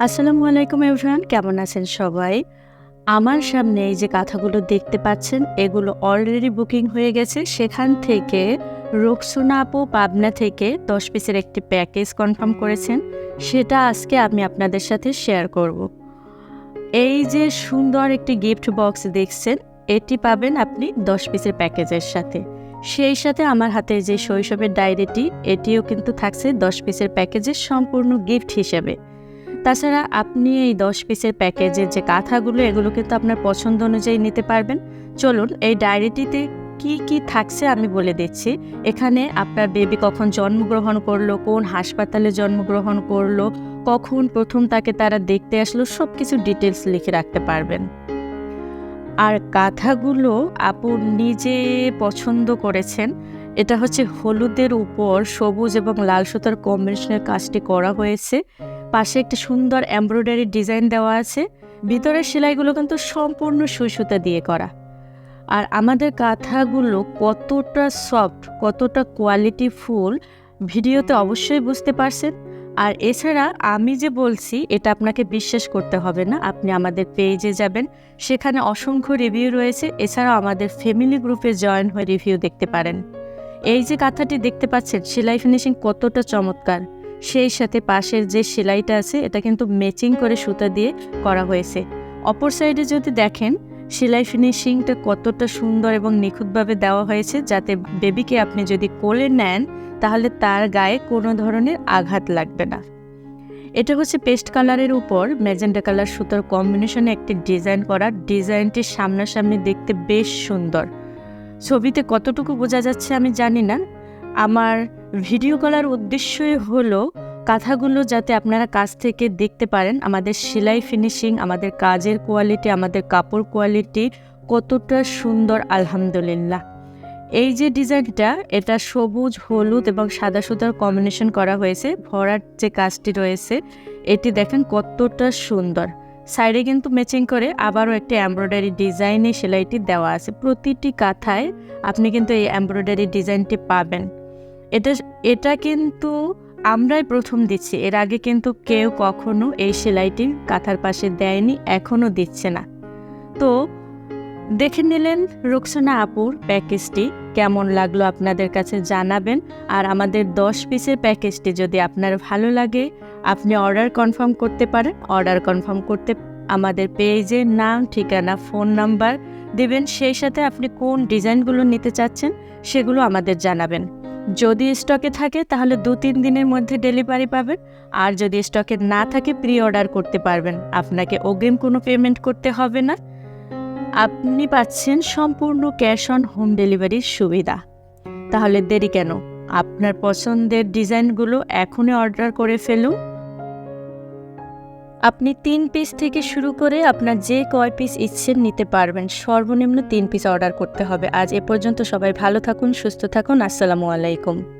আসসালামু আলাইকুম এভরিওয়ান, কেমন আছেন সবাই? আমার সামনে এই যে কাঁথাগুলো দেখতে পাচ্ছেন, এগুলো অলরেডি বুকিং হয়ে গেছে। সেখান থেকে রোকসোনা আপু পাবনা থেকে দশ পিসের একটি প্যাকেজ কনফার্ম করেছেন। সেটা আজকে আমি আপনাদের সাথে শেয়ার করব। এই যে সুন্দর একটি গিফট বক্স দেখছেন, এটি পাবেন আপনি দশ পিসের প্যাকেজের সাথে। সেই সাথে আমার হাতে যে শৈশবের ডায়েরিটি এটিও কিন্তু থাকছে দশ পিসের প্যাকেজের সম্পূর্ণ গিফট হিসেবে। তাছাড়া আপনি এই দশ পিসের প্যাকেজের যে কাঁথাগুলো এগুলো কিন্তু আপনার পছন্দ অনুযায়ী নিতে পারবেন। চলুন, এই ডায়েরিটিতে কি কি থাকছে আমি বলে দিচ্ছি। এখানে আপনার বেবি কখন জন্মগ্রহণ করল, কোন হাসপাতালে জন্মগ্রহণ করল, কখন প্রথম তাকে তারা দেখতে আসলো সব কিছু ডিটেলস লিখে রাখতে পারবেন। আর কাঁথাগুলো আপু নিজে পছন্দ করেছেন, এটা হচ্ছে হলুদের উপর সবুজ এবং লাল সুতার কম্বিনেশনের কাজটি করা হয়েছে। পাশে একটা সুন্দর এমব্রয়ডারি ডিজাইন দেওয়া আছে। ভিতরের সেলাইগুলো কিন্তু সম্পূর্ণ সুই সুতা দিয়ে করা। আর আমাদের কাঁথাগুলো কতটা সফট, কতটা কোয়ালিটি ফুল, ভিডিওতে অবশ্যই বুঝতে পারছেন। আর এছাড়া আমি যে বলছি, এটা আপনাকে বিশ্বাস করতে হবে না, আপনি আমাদের পেজে যাবেন। সেখানে অসংখ্য রিভিউ রয়েছে, এছাড়াও আমাদের ফ্যামিলি গ্রুপে জয়েন হয়ে রিভিউ দেখতে পারেন। এই যে কাঁথাটি দেখতে পাচ্ছেন, সেলাই ফিনিশিং কতটা চমৎকার। সেই সাথে পাশের যে সেলাইটা আছে, এটা কিন্তু ম্যাচিং করে সুতা দিয়ে করা হয়েছে। অপর সাইডে যদি দেখেন, সেলাই ফিনিশিংটা কতটা সুন্দর এবং নিখুঁতভাবে দেওয়া হয়েছে, যাতে বেবিকে আপনি যদি কোলে নেন, তাহলে তার গায়ে কোনো ধরনের আঘাত লাগবে না। এটা হচ্ছে পেস্ট কালারের উপর ম্যাজেন্টা কালার সুতোর কম্বিনেশনে একটি ডিজাইন করা। ডিজাইনটি সামনাসামনি দেখতে বেশ সুন্দর। ছবিতে কতটুকু বোঝা যাচ্ছে আমি জানি না। আমার ভিডিও করার উদ্দেশ্যই হলো কাঁথাগুলো যাতে আপনারা কাছ থেকে দেখতে পারেন আমাদের সেলাই ফিনিশিং আমাদের কাজের কোয়ালিটি আমাদের কাপড় কোয়ালিটি কতটা সুন্দর, আলহামদুলিল্লাহ। এই যে ডিজাইনটা এটা সবুজ, হলুদ এবং সাদা সুতার কম্বিনেশন করা হয়েছে ভরার যে কাজটি রয়েছে, এটি দেখেন কতটা সুন্দর। সাইডে কিন্তু ম্যাচিং করে আবারও একটি এমব্রয়ডারি ডিজাইনে সেলাইটি দেওয়া আছে। প্রতিটি কাঁথায় আপনি কিন্তু এই এমব্রয়ডারি ডিজাইনটি পাবেন। এটা এটা কিন্তু আমরাই প্রথম দিচ্ছি। এর আগে কিন্তু কেউ কখনো এই সেলাইটি কাঁথার পাশে দেয়নি এখনও দিচ্ছে না। তো দেখে নিলেন রোকসানা আপুর প্যাকেজটি কেমন লাগল আপনাদের কাছে জানাবেন। আর আমাদের দশ পিসের প্যাকেজটি যদি আপনার ভালো লাগে, আপনি অর্ডার কনফার্ম করতে পারেন। অর্ডার কনফার্ম করতে আমাদের পেজের নাম, ঠিকানা, ফোন নাম্বার দেবেন। সেই সাথে আপনি কোন ডিজাইনগুলো নিতে চাচ্ছেন, সেগুলো আমাদের জানাবেন। যদি স্টকে থাকে, তাহলে দু তিন দিনের মধ্যে ডেলিভারি পাবেন। আর যদি স্টকে না থাকে প্রি অর্ডার করতে পারবেন। আপনাকে অগ্রিম কোনো পেমেন্ট করতে হবে না। আপনি পাচ্ছেন সম্পূর্ণ ক্যাশ অন হোম ডেলিভারির সুবিধা। তাহলে দেরি কেন? আপনার পছন্দের ডিজাইনগুলো এখনই অর্ডার করে ফেলুন। আপনি তিন পিস থেকে শুরু করে আপনার যে কয় পিস ইচ্ছেন নিতে পারবেন, সর্বনিম্ন তিন পিস অর্ডার করতে হবে। আজ এ পর্যন্ত সবাই ভালো থাকুন, সুস্থ থাকুন। আসসালামু আলাইকুম।